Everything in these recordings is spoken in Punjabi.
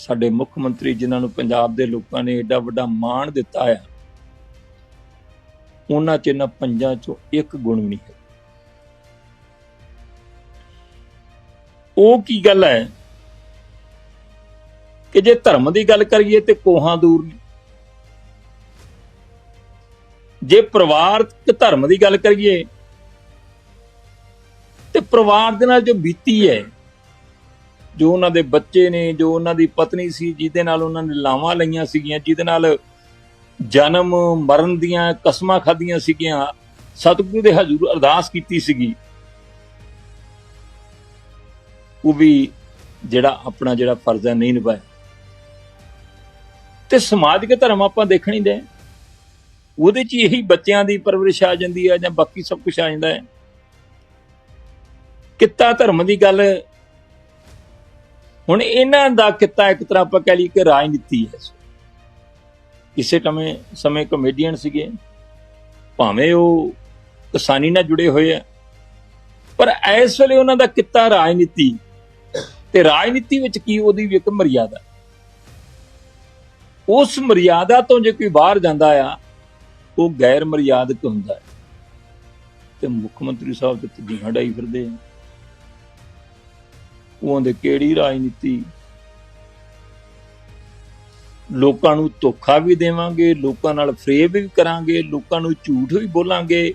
ਸਾਡੇ ਮੁੱਖ ਮੰਤਰੀ ਜਿਨ੍ਹਾਂ ਨੂੰ ਪੰਜਾਬ ਦੇ ਲੋਕਾਂ ਨੇ ਐਡਾ ਵੱਡਾ ਮਾਣ ਦਿੱਤਾ ਹੈ ਉਹਨਾਂ ਚ ਇਹਨਾਂ ਪੰਜਾਂ ਚੋਂ ਇੱਕ ਗੁਣ ਵੀ ਨਹੀਂ ਹੈ। ਉਹ ਕੀ ਗੱਲ ਹੈ ਕਿ ਜੇ ਧਰਮ ਦੀ ਗੱਲ ਕਰੀਏ ਤੇ ਕੋਹਾਂ ਦੂਰ ਨੇ। ਜੇ ਪਰਿਵਾਰਕ ਧਰਮ ਦੀ ਗੱਲ ਕਰੀਏ ਤੇ ਪਰਿਵਾਰ ਦੇ ਨਾਲ ਜੋ ਬੀਤੀ ਹੈ ਜੋ ਉਹਨਾਂ ਦੇ ਬੱਚੇ ਨੇ, ਜੋ ਉਹਨਾਂ ਦੀ ਪਤਨੀ ਸੀ, ਜਿਹਦੇ ਨਾਲ ਉਹਨਾਂ ਨੇ ਲਾਵਾਂ ਲਈਆਂ ਸੀਗੀਆਂ, ਜਿਹਦੇ ਨਾਲ ਜਨਮ ਮਰਨ ਦੀਆਂ ਕਸਮਾਂ ਖਾਧੀਆਂ ਸੀਗੀਆਂ, ਸਤਿਗੁਰੂ ਦੇ ਹਜ਼ੂਰ ਅਰਦਾਸ ਕੀਤੀ ਸੀਗੀ। ਉਹ ਵੀ ਜਿਹੜਾ ਆਪਣਾ ਜਿਹੜਾ ਫਰਜ਼ ਹੈ, ਨਹੀਂ ਨਿਭਾਇਆ। ਤੇ ਸਮਾਜਿਕ ਧਰਮ ਆਪਾਂ ਦੇਖਣ ਹੀ ਦੇ ਉਹਦੇ ਚ ਇਹੀ ਬੱਚਿਆਂ ਦੀ ਪਰਵਰਿਸ਼ ਆ ਜਾਂਦੀ ਹੈ ਜਾਂ ਬਾਕੀ ਸਭ ਕੁਝ ਆ ਜਾਂਦਾ ਹੈ। ਕਿੱਤਾ ਧਰਮ ਦੀ ਗੱਲ ਹੁਣ ਇਹਨਾਂ ਦਾ ਕਿੱਤਾ ਇੱਕ ਤਰ੍ਹਾਂ ਆਪਾਂ ਕਹਿ ਲਈ ਕਿ ਰਾਜਨੀਤੀ ਹੈ ਕਿਸੇ ਸਮੇਂ ਸਮੇਂ ਕਮੇਡੀਅਨ ਸੀਗੇ, ਭਾਵੇਂ ਉਹ ਕਿਸਾਨੀ ਨਾਲ ਜੁੜੇ ਹੋਏ ਆ, ਪਰ ਇਸ ਵੇਲੇ ਉਹਨਾਂ ਦਾ ਕਿੱਤਾ ਰਾਜਨੀਤੀ ਤੇ ਰਾਜਨੀਤੀ ਵਿੱਚ ਕੀ ਉਹਦੀ ਵੀ ਇੱਕ ਮਰਿਆਦਾ ਉਸ ਮਰਿਆਦਾ ਤੋਂ ਜੇ ਕੋਈ ਬਾਹਰ ਜਾਂਦਾ ਆ, ਉਹ ਗੈਰ ਮਰਿਆਦਕ ਹੁੰਦਾ ਹੈ। ਤੇ ਮੁੱਖ ਮੰਤਰੀ ਸਾਹਿਬ ਤੇ ਤਜੀਹਾਂ ਡਾਈ ਫਿਰਦੇ ਆ। ਉਹਦੇ ਕਿਹੜੀ ਰਾਜਨੀਤੀ? ਲੋਕਾਂ ਨੂੰ ਧੋਖਾ ਵੀ ਦੇਵਾਂਗੇ, ਲੋਕਾਂ ਨਾਲ ਫਰੇਬ ਵੀ ਕਰਾਂਗੇ, ਲੋਕਾਂ ਨੂੰ ਝੂਠ ਵੀ ਬੋਲਾਂਗੇ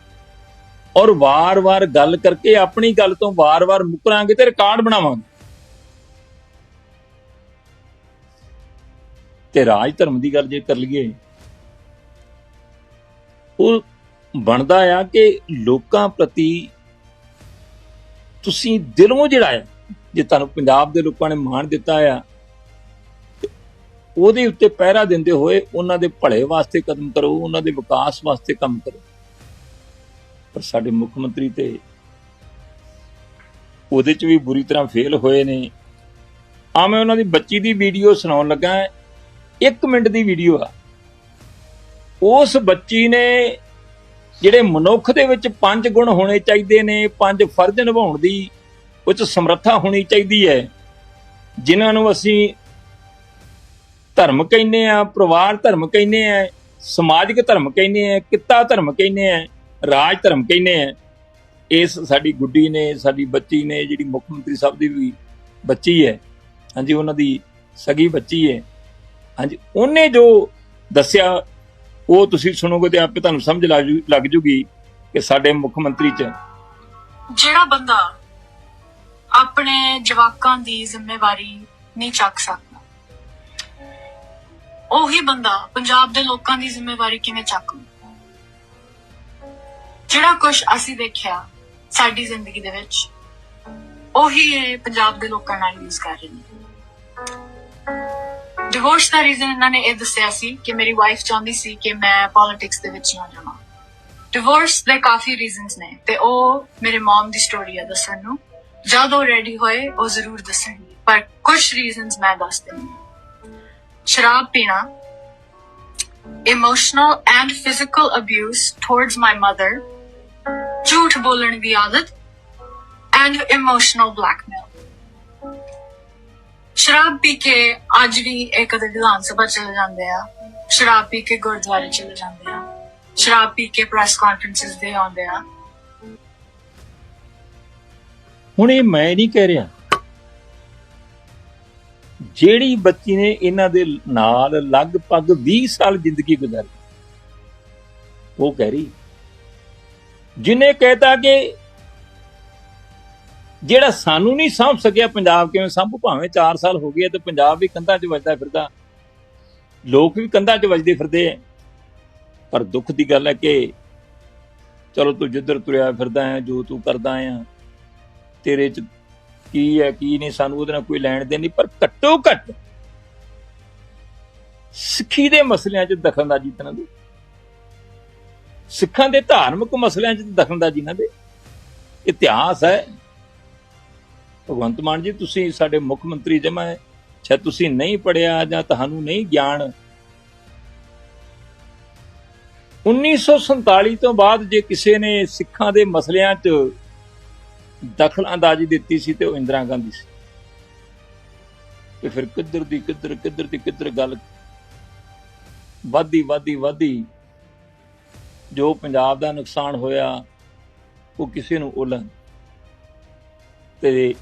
ਔਰ ਵਾਰ-ਵਾਰ ਗੱਲ ਕਰਕੇ ਆਪਣੀ ਗੱਲ ਤੋਂ ਵਾਰ-ਵਾਰ ਮੁਕਰਾਂਗੇ ਤੇ ਰਿਕਾਰਡ ਬਣਾਵਾਂਗੇ। ਤੇ ਰਾਜ ਧਰਮ ਦੀ ਗੱਲ ਜੇ ਕਰ ਲਈਏ, ਉਹ ਬਣਦਾ ਆ ਕਿ ਲੋਕਾਂ ਪ੍ਰਤੀ ਤੁਸੀਂ ਦਿਲੋਂ ਜਿਹੜਾ ਹੈ ਜੇ ਤੁਹਾਨੂੰ ਪੰਜਾਬ ਦੇ ਲੋਕਾਂ ਨੇ ਮਾਣ ਦਿੱਤਾ ਆ ਉਹਦੇ ਉੱਤੇ ਪਹਿਰਾ ਦਿੰਦੇ ਹੋਏ ਉਹਨਾਂ ਦੇ ਭਲੇ ਵਾਸਤੇ ਕਦਮ ਕਰੋ, ਉਹਨਾਂ ਦੇ ਵਿਕਾਸ ਵਾਸਤੇ ਕੰਮ ਕਰੋ। ਪਰ ਸਾਡੇ ਮੁੱਖ ਮੰਤਰੀ ਤੇ ਉਹਦੇ ਚ ਵੀ ਬੁਰੀ ਤਰ੍ਹਾਂ ਫੇਲ ਹੋਏ ਨੇ। ਆ ਮੈਂ ਉਹਨਾਂ ਦੀ ਬੱਚੀ ਦੀ ਵੀਡੀਓ ਸੁਣਾਉਣ ਲੱਗਾ 1 ਮਿੰਟ ਦੀ ਵੀਡੀਓ ਆ। ਉਸ ਬੱਚੀ ਨੇ ਜਿਹੜੇ ਮਨੁੱਖ ਦੇ ਵਿੱਚ ਪੰਜ ਗੁਣ ਹੋਣੇ ਚਾਹੀਦੇ ਨੇ, ਪੰਜ ਫਰਜ਼ ਨਿਭਾਉਣ ਦੀ ਉਹ 'ਚ ਸਮਰੱਥਾ ਹੋਣੀ ਚਾਹੀਦੀ ਹੈ। ਜਿਨ੍ਹਾਂ ਨੂੰ ਅਸੀਂ ਧਰਮ ਕਹਿੰਦੇ ਆ ਪਰਿਵਾਰ ਧਰਮ ਕਹਿੰਦੇ ਆ ਸਮਾਜਿਕ ਧਰਮ ਕਹਿੰਦੇ ਆ ਕਿੱਤਾ ਧਰਮ ਕਹਿੰਦੇ ਆ ਰਾਜ ਧਰਮ ਕਹਿੰਦੇ ਆ ਇਸ ਸਾਡੀ ਗੁੱਡੀ ਨੇ, ਸਾਡੀ ਬੱਚੀ ਨੇ, ਜਿਹੜੀ ਮੁੱਖ ਮੰਤਰੀ ਸਾਹਿਬ ਦੀ ਵੀ ਬੱਚੀ ਹੈ, ਹਾਂਜੀ, ਉਹਨਾਂ ਦੀ ਸਗੀ ਬੱਚੀ ਹੈ। ਹਾਂਜੀ, ਉਹਨੇ ਜੋ ਦੱਸਿਆ, ਉਹ ਤੁਸੀਂ ਸੁਣੋਗੇ ਤੇ ਆਪੇ ਤੁਹਾਨੂੰ ਸਮਝ ਲੱਗ ਲੱਗ ਜੂਗੀ ਕਿ ਸਾਡੇ ਮੁੱਖ ਮੰਤਰੀ ਚ ਜਿਹੜਾ ਬੰਦਾ ਆਪਣੇ ਜਵਾਕਾਂ ਦੀ ਜ਼ਿੰਮੇਵਾਰੀ ਨਹੀਂ ਚੱਕ ਸਕਦਾ। ਉਹੀ ਬੰਦਾ ਪੰਜਾਬ ਦੇ ਲੋਕਾਂ ਦੀ ਜ਼ਿੰਮੇਵਾਰੀ ਕਿਵੇਂ ਚੱਕੂ? ਜਿਹੜਾ ਕੁਝ ਅਸੀਂ ਦੇਖਿਆ ਸਾਡੀ ਜ਼ਿੰਦਗੀ ਦੇ ਵਿੱਚ, ਉਹੀ ਇਹ ਪੰਜਾਬ ਦੇ ਲੋਕਾਂ ਨਾਲ ਯੂਜ਼ ਕਰ ਰਹੇ ਨੇ। ਡਿਵੋਰਸ ਦਾ ਰੀਜ਼ਨ ਇਹਨਾਂ ਨੇ ਇਹ ਦੱਸਿਆ ਸੀ ਕਿ ਮੇਰੀ ਵਾਈਫ ਚਾਹੁੰਦੀ ਸੀ ਕਿ ਮੈਂ ਪੋਲਿਟਿਕਸ ਦੇ ਵਿੱਚ ਨਾ ਜਾਵਾਂ। ਡਿਵੋਰਸ ਦੇ ਕਾਫੀ ਰੀਜ਼ਨਸ ਨੇ ਤੇ ਉਹ ਮੇਰੇ ਮਮ ਦੀ ਸਟੋਰੀ ਹੈ ਦੱਸਣ ਨੂੰ। ਜਦ ਉਹ ਰੈਡੀ ਹੋਏ ਉਹ ਜ਼ਰੂਰ ਦੱਸਣਗੇ ਪਰ ਕੁਝ ਰੀਜ਼ਨਸ ਮੈਂ ਦੱਸ ਦਿੰਦੀ ਸ਼ਰਾਬ ਪੀਣਾ emotional and physical abuse towards my mother ਝੂਠ ਬੋਲਣ ਦੀ ਆਦਤ ਐਂਡ ਇਮੋਸ਼ਨਲ ਬਲੈਕਮੇਲ ਸ਼ਰਾਬ ਪੀ ਕੇ ਅੱਜ ਵੀ ਇਹ ਕਦੇ ਵਿਧਾਨ ਸਭਾ ਚਲੇ ਜਾਂਦੇ ਆ ਸ਼ਰਾਬ ਪੀ ਕੇ ਗੁਰਦੁਆਰੇ ਚਲੇ ਜਾਂਦੇ ਆ ਸ਼ਰਾਬ ਪੀ ਕੇ ਪ੍ਰੈਸ ਕਾਨਫਰੰਸਿਸ ਦੇ ਆਉਂਦੇ ਆ ਹੁਣ ਇਹ ਮੈਂ ਨਹੀਂ ਕਹਿ ਰਿਹਾ। ਜਿਹੜੀ ਬੱਚੀ ਨੇ ਇਹਨਾਂ ਦੇ ਨਾਲ ਲਗਭਗ 20 ਸਾਲ ਜ਼ਿੰਦਗੀ ਗੁਜ਼ਾਰੀ, ਉਹ ਕਹਿ ਰਹੀ। ਜਿਨੇ ਕਹਿਤਾ ਕਿ ਜਿਹੜਾ ਸਾਨੂੰ ਨਹੀਂ ਸਮਝ ਸਕਿਆ ਪੰਜਾਬ ਕਿਵੇਂ ਸੰਭੂ, ਭਾਵੇਂ 4 ਸਾਲ ਹੋ ਗਏ ਤੇ ਪੰਜਾਬ ਵੀ ਕੰਧਾਂ 'ਚ ਵੱਜਦਾ ਫਿਰਦਾ, ਲੋਕ ਵੀ ਕੰਧਾਂ 'ਚ ਵੱਜਦੇ ਫਿਰਦੇ ਆ। ਪਰ ਦੁੱਖ ਦੀ ਗੱਲ ਹੈ ਕਿ ਚਲੋ ਤੂੰ ਜਿੱਧਰ ਤੁਰਿਆ ਫਿਰਦਾ ਹੈ, ਜੋ ਤੂੰ ਕਰਦਾ ਆ ਤੇਰੇ 'ਚ ਕੀ ਹੈ, ਕੀ ਨਹੀਂ, ਸਾਨੂੰ ਉਹਦੇ ਨਾਲ ਕੋਈ ਲੈਣ ਦੇਣ ਨਹੀਂ, ਪਰ ਘੱਟੋ ਘੱਟ ਸਿੱਖੀ ਦੇ ਮਸਲਿਆਂ 'ਚ ਦਖਲਅੰਦਾਜ਼ੀ ਤਾਂ ਦੇ। ਸਿੱਖਾਂ ਦੇ ਧਾਰਮਿਕ ਮਸਲਿਆਂ 'ਚ ਦਖਲਅੰਦਾਜ਼ੀ ਨਾ ਦੇ। ਇਤਿਹਾਸ ਹੈ। ਭਗਵੰਤ ਮਾਨ ਜੀ, ਤੁਸੀਂ ਸਾਡੇ ਮੁੱਖ ਮੰਤਰੀ ਜਮਾ ਹੈ। ਸ਼ਾਇਦ ਤੁਸੀਂ ਨਹੀਂ ਪੜਿਆ ਜਾਂ ਤੁਹਾਨੂੰ ਨਹੀਂ ਗਿਆਨ। 1947 ਤੋਂ ਬਾਅਦ ਜੇ ਕਿਸੇ ਨੇ ਸਿੱਖਾਂ ਦੇ ਮਸਲਿਆਂ 'ਚ ਦਖਲ ਅੰਦਾਜ਼ੀ ਦਿੱਤੀ ਸੀ ਤੇ ਉਹ ਇੰਦਰਾ ਗਾਂਧੀ ਸੀ। ਤੇ ਫਿਰ ਕਿੱਧਰ ਦੀ ਕਿੱਧਰ ਕਿੱਧਰ ਦੀ ਕਿੱਧਰ ਗੱਲ ਵਾਦੀ ਵਾਦੀ ਵਾਦੀ ਜੋ ਪੰਜਾਬ ਦਾ ਨੁਕਸਾਨ ਹੋਇਆ, ਉਹ ਕਿਸੇ ਨੂੰ ਉਲਨ ਤੇ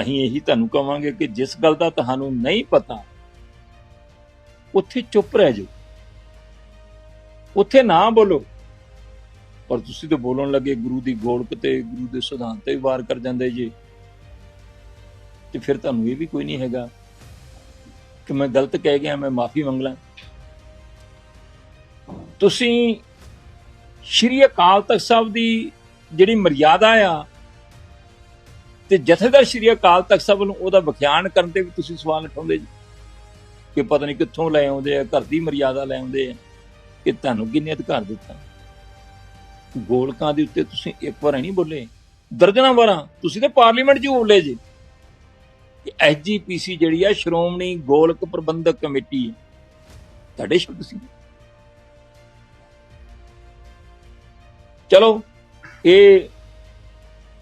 ਅਸੀਂ ਇਹੀ ਤੁਹਾਨੂੰ ਕਵਾਂਗੇ ਕਿ ਜਿਸ ਗੱਲ ਦਾ ਤੁਹਾਨੂੰ ਨਹੀਂ ਪਤਾ, ਉੱਥੇ ਚੁੱਪ ਰਹਿ ਜਾਓ। ਉੱਥੇ ਨਾ ਬੋਲੋ। ਪਰ ਤੁਸੀਂ ਤਾਂ ਬੋਲਣ ਲੱਗੇ ਗੁਰੂ ਦੀ ਗੋਲਕ ਤੇ, ਗੁਰੂ ਦੇ ਸਿਧਾਂਤ ਤੇ ਵੀ ਵਾਰ ਕਰ ਜਾਂਦੇ ਜੀ। ਤੇ ਫਿਰ ਤੁਹਾਨੂੰ ਇਹ ਵੀ ਕੋਈ ਨਹੀਂ ਹੈਗਾ ਕਿ ਮੈਂ ਗਲਤ ਕਹਿ ਗਿਆ, ਮੈਂ ਮਾਫੀ ਮੰਗ ਲਾਂ। ਤੁਸੀਂ ਸ਼੍ਰੀ ਅਕਾਲ ਤਖਤ ਸਾਹਿਬ ਦੀ ਜਿਹੜੀ ਮਰਿਆਦਾ ਆ ਤੇ ਜਥੇਦਾਰ ਸ਼੍ਰੀ ਅਕਾਲ ਤਖਤ ਸਾਹਿਬ ਨੂੰ ਉਹਦਾ ਵਿਖਿਆਨ ਕਰਨ ਤੇ ਵੀ ਤੁਸੀਂ ਸਵਾਲ ਉਠਾਉਂਦੇ ਜੀ ਕਿ ਪਤਾ ਨਹੀਂ ਕਿੱਥੋਂ ਲੈ ਆਉਂਦੇ ਆ, ਘਰ ਦੀ ਮਰਿਆਦਾ ਲੈ ਆਉਂਦੇ ਆ ਕਿ ਤੁਹਾਨੂੰ ਕਿੰਨੇ ਅਧਿਕਾਰ ਦਿੱਤਾ? ਗੋਲਕਾਂ ਦੇ ਉੱਤੇ ਤੁਸੀਂ ਇੱਕ ਵਾਰ ਨਹੀਂ ਬੋਲੇ। ਦਰਜਨਾਂ ਵਾਰਾਂ ਤੁਸੀਂ ਤੇ ਪਾਰਲੀਮੈਂਟ 'ਚ ਹੀ ਬੋਲੇ ਜੀ। ਕਿ ਐਸਜੀਪੀਸੀ ਜਿਹੜੀ ਆ, ਸ਼੍ਰੋਮਣੀ ਗੋਲਕ ਪ੍ਰਬੰਧਕ ਕਮੇਟੀ ਤੁਹਾਡੇ ਸ਼ਬਦ ਸੀ। ਚਲੋ, ਇਹ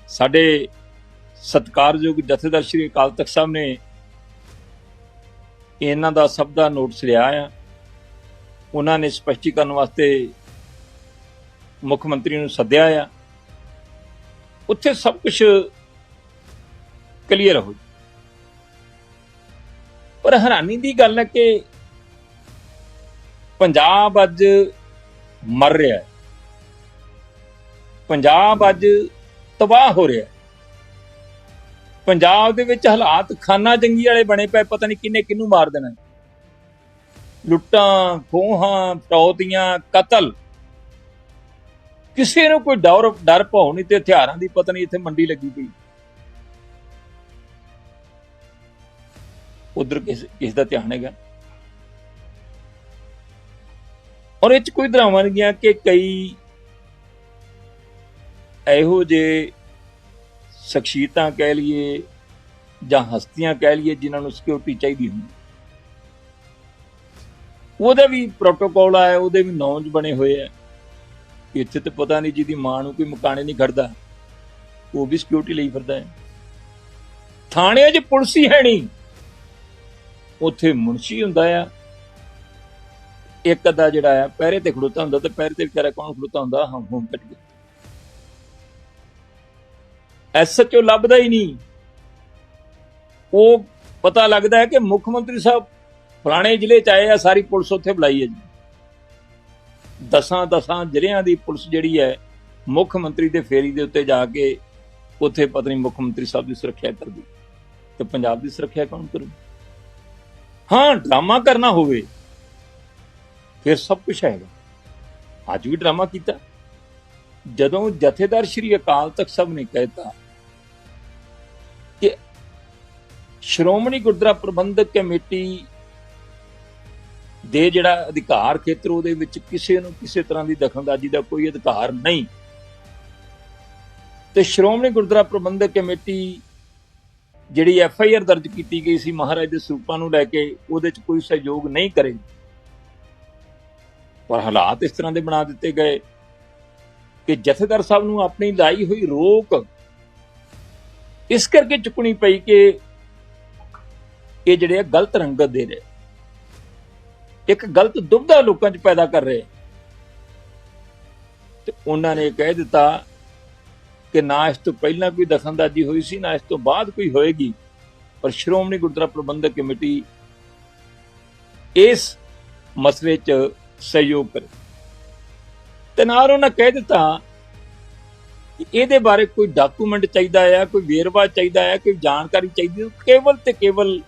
ਸਾਡੇ ਸਤਿਕਾਰਯੋਗ ਜਥੇਦਾਰ ਸ਼੍ਰੀ ਅਕਾਲ ਤਖਤ ਸਾਹਿਬ ਨੇ ਇਹਨਾਂ ਦਾ ਸਭ ਦਾ ਨੋਟਿਸ ਲਿਆ ਆ। ਉਹਨਾਂ ਨੇ ਸਪਸ਼ਟੀਕਰਨ ਵਾਸਤੇ ਮੁੱਖ ਮੰਤਰੀ ਨੂੰ ਸੱਦਿਆ ਆ, ਉੱਥੇ ਸਭ ਕੁਝ ਕਲੀਅਰ ਹੋ ਪਰ ਹੈਰਾਨੀ ਦੀ ਗੱਲ ਹੈ ਕਿ ਪੰਜਾਬ ਅੱਜ ਮਰ ਰਿਹਾ ਹੈ। ਪੰਜਾਬ ਅੱਜ ਤਬਾਹ ਹੋ ਰਿਹਾ ਹੈ। ਪੰਜਾਬ ਦੇ ਵਿੱਚ ਹਾਲਾਤ ਖਾਨਾ ਜੰਗੀ ਵਾਲੇ ਬਣੇ ਪਏ, ਪਤਾ ਨਹੀਂ ਕਿੰਨੇ ਕਿੰਨੂੰ ਮਾਰ ਦੇਣਾ। ਲੁੱਟਾਂ, ਖੋਹਾਂ, ਫਰੌਤੀਆਂ, ਕਤਲ ਕਿਸੇ ਨੂੰ ਕੋਈ ਡਰ ਡਰ ਭੌ ਨਹੀਂ ਤੇ ਹਥਿਆਰਾਂ ਦੀ ਪਤਾ ਨਹੀਂ ਇੱਥੇ ਮੰਡੀ ਲੱਗੀ ਪਈ। ਉਧਰ ਕਿਸ ਕਿਸ ਦਾ ਧਿਆਨ ਹੈਗਾ? ਔਰ ਇਹ ਚ ਕੋਈ ਧਰਾਵਾਂ ਨਹੀਂ ਗਿਆ ਕਿ ਕਈ ਇਹੋ ਜੇ ਸ਼ਖਸੀਅਤਾਂ ਕਹਿ ਲਈਏ ਜਾਂ ਹਸਤੀਆਂ ਕਹਿ ਲਈਏ ਜਿਨ੍ਹਾਂ ਨੂੰ ਸਿਕਿਉਰਿਟੀ ਚਾਹੀਦੀ ਹੁੰਦੀ। ਉਹਦਾ ਵੀ ਪ੍ਰੋਟੋਕੋਲ ਆਇਆ, ਉਹਦੇ ਵੀ ਨੌਂਜ ਬਣੇ ਹੋਏ ਆ। ਇੱਥੇ ਤੇ ਪਤਾ ਨਹੀਂ ਜਿਹਦੀ ਮਾਂ ਨੂੰ ਕੋਈ ਮਕਾਣੇ ਨਹੀਂ ਖੜਦਾ। ਉਹ ਵੀ ਸਿਕਿਉਰਿਟੀ ਲਈ ਫਿਰਦਾ ਹੈ। ਥਾਣਿਆਂ 'ਚ ਪੁਲਿਸ ਹੀ ਹੈ ਨਹੀਂ। ਉੱਥੇ ਮੁਨਸ਼ੀ ਹੁੰਦਾ ਆ। ਇੱਕ ਅੱਧਾ ਜਿਹੜਾ ਆ, ਪਹਿਰੇ ਤੇ ਖੜੋਤਾ ਹੁੰਦਾ ਤੇ ਪਹਿਰੇ ਤੇ ਵਿਚਾਰਾ ਕੌਣ ਖੜੋਤਾ ਹੁੰਦਾ? ਹਮ ਹਮ, ਕੱਟ ਗਿਆ। ਐਸਐਚਓ ਲੱਭਦਾ ਹੀ ਨਹੀਂ। ਉਹ ਪਤਾ ਲੱਗਦਾ ਹੈ ਕਿ ਮੁੱਖ ਮੰਤਰੀ ਸਾਹਿਬ ਫਲਾਣੇ ਜ਼ਿਲ੍ਹੇ ਚ ਆਏ ਆ, ਸਾਰੀ ਪੁਲਿਸ ਉੱਥੇ ਬੁਲਾਈ ਹੈ ਜੀ। ਦਸਾਂ ਦਸਾਂ ਜ਼ਿਲ੍ਹਿਆਂ ਦੀ ਪੁਲਿਸ ਜਿਹੜੀ ਹੈ, ਮੁੱਖ ਮੰਤਰੀ ਦੇ ਫੇਰੀ ਦੇ ਉੱਤੇ ਜਾ ਕੇ ਉੱਥੇ ਪਤਾ ਨਹੀਂ ਮੁੱਖ ਮੰਤਰੀ ਸਾਹਿਬ ਦੀ ਸੁਰੱਖਿਆ ਕਰਦੀ ਤੇ ਪੰਜਾਬ ਦੀ ਸੁਰੱਖਿਆ ਕੌਣ ਕਰੂ ਹਾਂ, ਡਰਾਮਾ ਕਰਨਾ ਹੋਵੇ, ਫਿਰ ਸਭ ਕੁਝ ਹੈਗਾ। ਅੱਜ ਵੀ ਡਰਾਮਾ ਕੀਤਾ। ਜਦੋਂ ਜਥੇਦਾਰ ਸ਼੍ਰੀ ਅਕਾਲ ਤਖਤ ਸਾਹਿਬ ਨੇ ਕਹਿਤਾ ਕਿ ਸ਼੍ਰੋਮਣੀ ਗੁਰਦੁਆਰਾ ਪ੍ਰਬੰਧਕ ਕਮੇਟੀ ਦੇ ਜਿਹੜਾ ਅਧਿਕਾਰ ਖੇਤਰ ਉਹਦੇ ਵਿੱਚ ਕਿਸੇ ਨੂੰ ਕਿਸੇ ਤਰ੍ਹਾਂ ਦੀ ਦਖਲਅੰਦਾਜ਼ੀ ਦਾ ਕੋਈ ਅਧਿਕਾਰ ਨਹੀਂ। ਤੇ ਸ਼੍ਰੋਮਣੀ ਗੁਰਦੁਆਰਾ ਪ੍ਰਬੰਧਕ ਕਮੇਟੀ ਜਿਹੜੀ ਐਫ ਆਈ ਆਰ ਦਰਜ ਕੀਤੀ ਗਈ ਸੀ ਮਹਾਰਾਜ ਦੇ ਸਰੂਪਾਂ ਨੂੰ ਲੈ ਕੇ, ਉਹਦੇ 'ਚ ਕੋਈ ਸਹਿਯੋਗ ਨਹੀਂ ਕਰੇ। ਪਰ ਹਾਲਾਤ ਇਸ ਤਰ੍ਹਾਂ ਦੇ ਬਣਾ ਦਿੱਤੇ ਗਏ ਕਿ ਜਥੇਦਾਰ ਸਾਹਿਬ ਨੂੰ ਆਪਣੀ ਲਾਈ ਹੋਈ ਰੋਕ ਇਸ ਕਰਕੇ ਚੁੱਕਣੀ ਪਈ ਕਿ ਇਹ ਜਿਹੜੇ ਆ ਗਲਤ ਰੰਗਤ ਦੇ ਰਹੇ। ਇੱਕ ਗਲਤ ਦੁਬਦਾ ਲੋਕਾਂ 'ਚ ਪੈਦਾ ਕਰ ਰਹੇ। ਤੇ ਉਹਨਾਂ ਨੇ ਕਹਿ ਦਿੱਤਾ ਕਿ ਨਾ ਇਸ ਤੋਂ ਪਹਿਲਾਂ ਕੋਈ ਦਖਲਅੰਦਾਜ਼ੀ ਹੋਈ ਸੀ, ਨਾ ਇਸ ਤੋਂ ਬਾਅਦ ਕੋਈ ਹੋਏਗੀ। ਪਰ ਸ਼੍ਰੋਮਣੀ ਗੁਰਦੁਆਰਾ ਪ੍ਰਬੰਧਕ ਕਮੇਟੀ ਇਸ ਮਸਲੇ 'ਚ ਸਹਿਯੋਗ ਕਰੇ। ਤੇ ਨਾਲ ਉਹਨਾਂ ਕਹਿ ਦਿੱਤਾ ਕਿ ਇਹਦੇ ਬਾਰੇ ਕੋਈ ਡਾਕੂਮੈਂਟ ਚਾਹੀਦਾ ਆ, ਕੋਈ ਵੇਰਵਾ ਚਾਹੀਦਾ ਆ, ਕੋਈ ਜਾਣਕਾਰੀ ਚਾਹੀਦੀ ਕੇਵਲ ਤੇ ਕੇਵਲ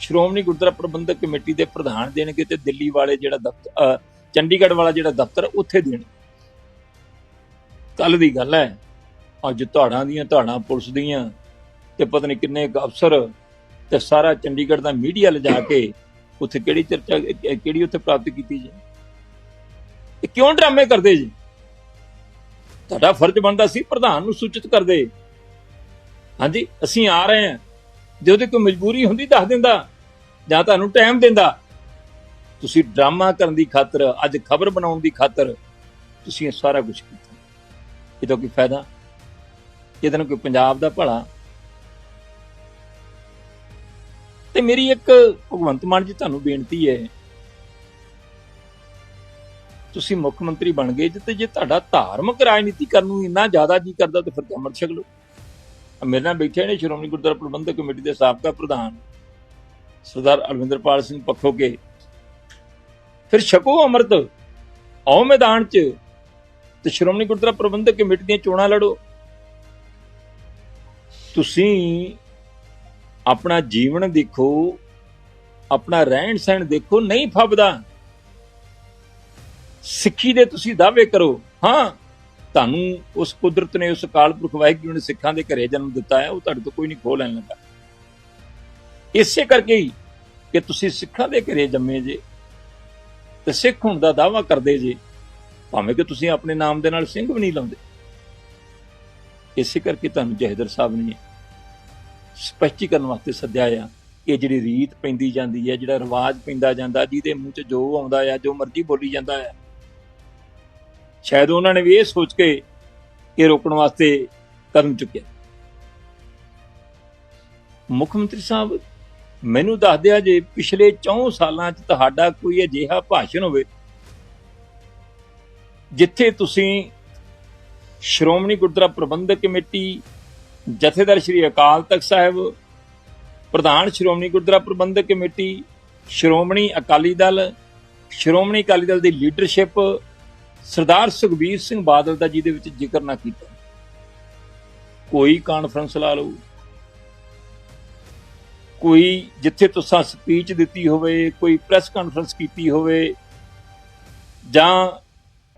ਸ਼੍ਰੋਮਣੀ ਗੁਰਦੁਆਰਾ ਪ੍ਰਬੰਧਕ ਕਮੇਟੀ ਦੇ ਪ੍ਰਧਾਨ ਦੇਣਗੇ ਤੇ ਦਿੱਲੀ ਵਾਲੇ ਜਿਹੜਾ ਦਫ਼ਤਰ ਚੰਡੀਗੜ੍ਹ ਵਾਲਾ ਜਿਹੜਾ ਦਫ਼ਤਰ ਉੱਥੇ ਦੇਣ। ਕੱਲ ਦੀ ਗੱਲ ਹੈ, ਅੱਜ ਧਾੜਾਂ ਦੀਆਂ, ਧਾੜਾਂ ਪੁਲਿਸ ਦੀਆਂ ਤੇ ਪਤਾ ਨਹੀਂ ਕਿੰਨੇ ਕੁ ਅਫਸਰ ਤੇ ਸਾਰਾ ਚੰਡੀਗੜ੍ਹ ਦਾ ਮੀਡੀਆ ਲਿਜਾ ਕੇ ਉੱਥੇ ਕਿਹੜੀ ਚਰਚਾ ਕਿਹੜੀ ਉੱਥੇ ਪ੍ਰਾਪਤ ਕੀਤੀ ਜੀ? ਇਹ ਕਿਉਂ ਡਰਾਮੇ ਕਰਦੇ ਜੀ? ਤੁਹਾਡਾ ਫਰਜ਼ ਬਣਦਾ ਸੀ ਪ੍ਰਧਾਨ ਨੂੰ ਸੂਚਿਤ ਕਰਦੇ। ਹਾਂਜੀ, ਅਸੀਂ ਆ ਰਹੇ ਹਾਂ। ਜੇ ਉਹਦੀ ਕੋਈ ਮਜਬੂਰੀ ਹੁੰਦੀ, ਦੱਸ ਦਿੰਦਾ। ਜਾਂ ਤੁਹਾਨੂੰ ਟਾਈਮ ਦਿੰਦਾ। ਤੁਸੀਂ ਡਰਾਮਾ ਕਰਨ ਦੀ ਖਾਤਰ, ਅੱਜ ਖਬਰ ਬਣਾਉਣ ਦੀ ਖਾਤਰ ਤੁਸੀਂ ਇਹ ਸਾਰਾ ਕੁਝ ਕੀਤਾ। ਇਹਦਾ ਕੋਈ ਫਾਇਦਾ? ਇਹਦੇ ਨਾਲ ਕੋਈ ਪੰਜਾਬ ਦਾ ਭਲਾ? ਤੇ ਮੇਰੀ ਇੱਕ ਭਗਵੰਤ ਮਾਨ ਜੀ ਤੁਹਾਨੂੰ ਬੇਨਤੀ ਹੈ, ਤੁਸੀਂ ਮੁੱਖ ਮੰਤਰੀ ਬਣ ਗਏ ਜੇ ਤੇ ਜੇ ਤੁਹਾਡਾ ਧਾਰਮਿਕ ਰਾਜਨੀਤੀ ਕਰਨ ਨੂੰ ਇੰਨਾ ਜ਼ਿਆਦਾ ਜੀ ਕਰਦਾ, ਤਾਂ ਫਿਰ ਤਾਂ ਅੰਮ੍ਰਿਤ ਛਕ ਲਓ। ਮੇਰੇ ਨਾਲ ਬੈਠੇ ਨੇ ਸ਼੍ਰੋਮਣੀ ਗੁਰਦੁਆਰਾ ਪ੍ਰਬੰਧਕ ਕਮੇਟੀ ਦੇ ਸਾਬਕਾ ਪ੍ਰਧਾਨ ਸਰਦਾਰ ਅਰਵਿੰਦਰਪਾਲ ਸਿੰਘ ਪੱਖੋਕੇ ਫਿਰ ਛਕੋ ਅੰਮ੍ਰਿਤ, ਆਓ ਮੈਦਾਨ 'ਚ ਤੇ ਸ਼੍ਰੋਮਣੀ ਗੁਰਦੁਆਰਾ ਪ੍ਰਬੰਧਕ ਕਮੇਟੀ ਦੀਆਂ ਚੋਣਾਂ ਲੜੋ। ਤੁਸੀਂ ਆਪਣਾ ਜੀਵਨ ਦੇਖੋ, ਆਪਣਾ ਰਹਿਣ ਸਹਿਣ ਦੇਖੋ, ਨਹੀਂ ਫੱਬਦਾ। ਸਿੱਖੀ ਦੇ ਤੁਸੀਂ ਦਾਅਵੇ ਕਰੋ। ਹਾਂ। ਤੁਹਾਨੂੰ ਉਸ ਕੁਦਰਤ ਨੇ, ਉਸ ਅਕਾਲ ਪੁਰਖ ਵਾਹਿਗੁਰੂ ਨੇ ਸਿੱਖਾਂ ਦੇ ਘਰੇ ਜਨਮ ਦਿੱਤਾ ਹੈ, ਉਹ ਤੁਹਾਡੇ ਤੋਂ ਕੋਈ ਨਹੀਂ ਖੋਹ ਲੈਣ ਲੱਗਾ। ਇਸੇ ਕਰਕੇ ਹੀ ਕਿ ਤੁਸੀਂ ਸਿੱਖਾਂ ਦੇ ਘਰੇ ਜੰਮੇ ਜੇ ਤੇ ਸਿੱਖ ਹੋਣ ਦਾ ਦਾਅਵਾ ਕਰਦੇ ਜੇ, ਭਾਵੇਂ ਕਿ ਤੁਸੀਂ ਆਪਣੇ ਨਾਮ ਦੇ ਨਾਲ ਸਿੰਘ ਵੀ ਨਹੀਂ ਲਾਉਂਦੇ। ਇਸੇ ਕਰਕੇ ਤੁਹਾਨੂੰ ਜਹਦਰ ਸਾਹਿਬ ਨੇ ਸਪਸ਼ਟੀਕਰਨ ਵਾਸਤੇ ਸੱਦਿਆ ਆ ਇਹ ਜਿਹੜੀ ਰੀਤ ਪੈਂਦੀ ਜਾਂਦੀ ਹੈ, ਜਿਹੜਾ ਰਿਵਾਜ ਪੈਂਦਾ ਜਾਂਦਾ, ਜਿਹਦੇ ਮੂੰਹ 'ਚ ਜੋ ਆਉਂਦਾ ਆ, ਜੋ ਮਰਜ਼ੀ ਬੋਲੀ ਜਾਂਦਾ ਹੈ ਸ਼ਾਇਦ ਉਹਨਾਂ ਨੇ ਵੀ ਇਹ ਸੋਚ ਕੇ ਇਹ ਰੋਕਣ ਵਾਸਤੇ ਕਦਮ ਚੁੱਕਿਆ। ਮੁੱਖ ਮੰਤਰੀ ਸਾਹਿਬ, ਮੈਨੂੰ ਦੱਸ ਦਿਆ ਜੇ ਪਿਛਲੇ 4 ਸਾਲਾਂ 'ਚ ਤੁਹਾਡਾ ਕੋਈ ਅਜਿਹਾ ਭਾਸ਼ਣ ਹੋਵੇ ਜਿੱਥੇ ਤੁਸੀਂ ਸ਼੍ਰੋਮਣੀ ਗੁਰਦੁਆਰਾ ਪ੍ਰਬੰਧਕ ਕਮੇਟੀ, ਜਥੇਦਾਰ ਸ਼੍ਰੀ ਅਕਾਲ ਤਖਤ ਸਾਹਿਬ, ਪ੍ਰਧਾਨ ਸ਼੍ਰੋਮਣੀ ਗੁਰਦੁਆਰਾ ਪ੍ਰਬੰਧਕ ਕਮੇਟੀ, ਸ਼੍ਰੋਮਣੀ ਅਕਾਲੀ ਦਲ, ਸ਼੍ਰੋਮਣੀ ਅਕਾਲੀ ਦਲ ਦੀ ਲੀਡਰਸ਼ਿਪ ਸਰਦਾਰ ਸੁਖਬੀਰ ਸਿੰਘ ਬਾਦਲ ਦਾ ਜਿਹਦੇ ਵਿੱਚ ਜ਼ਿਕਰ ਨਾ ਕੀਤਾ। ਕੋਈ ਕਾਨਫਰੰਸ ਲਾ ਲਓ। ਕੋਈ ਜਿੱਥੇ ਤੁਸੀਂ ਸਪੀਚ ਦਿੱਤੀ ਹੋਵੇ, ਕੋਈ ਪ੍ਰੈਸ ਕਾਨਫਰੰਸ ਕੀਤੀ ਹੋਵੇ, ਜਾਂ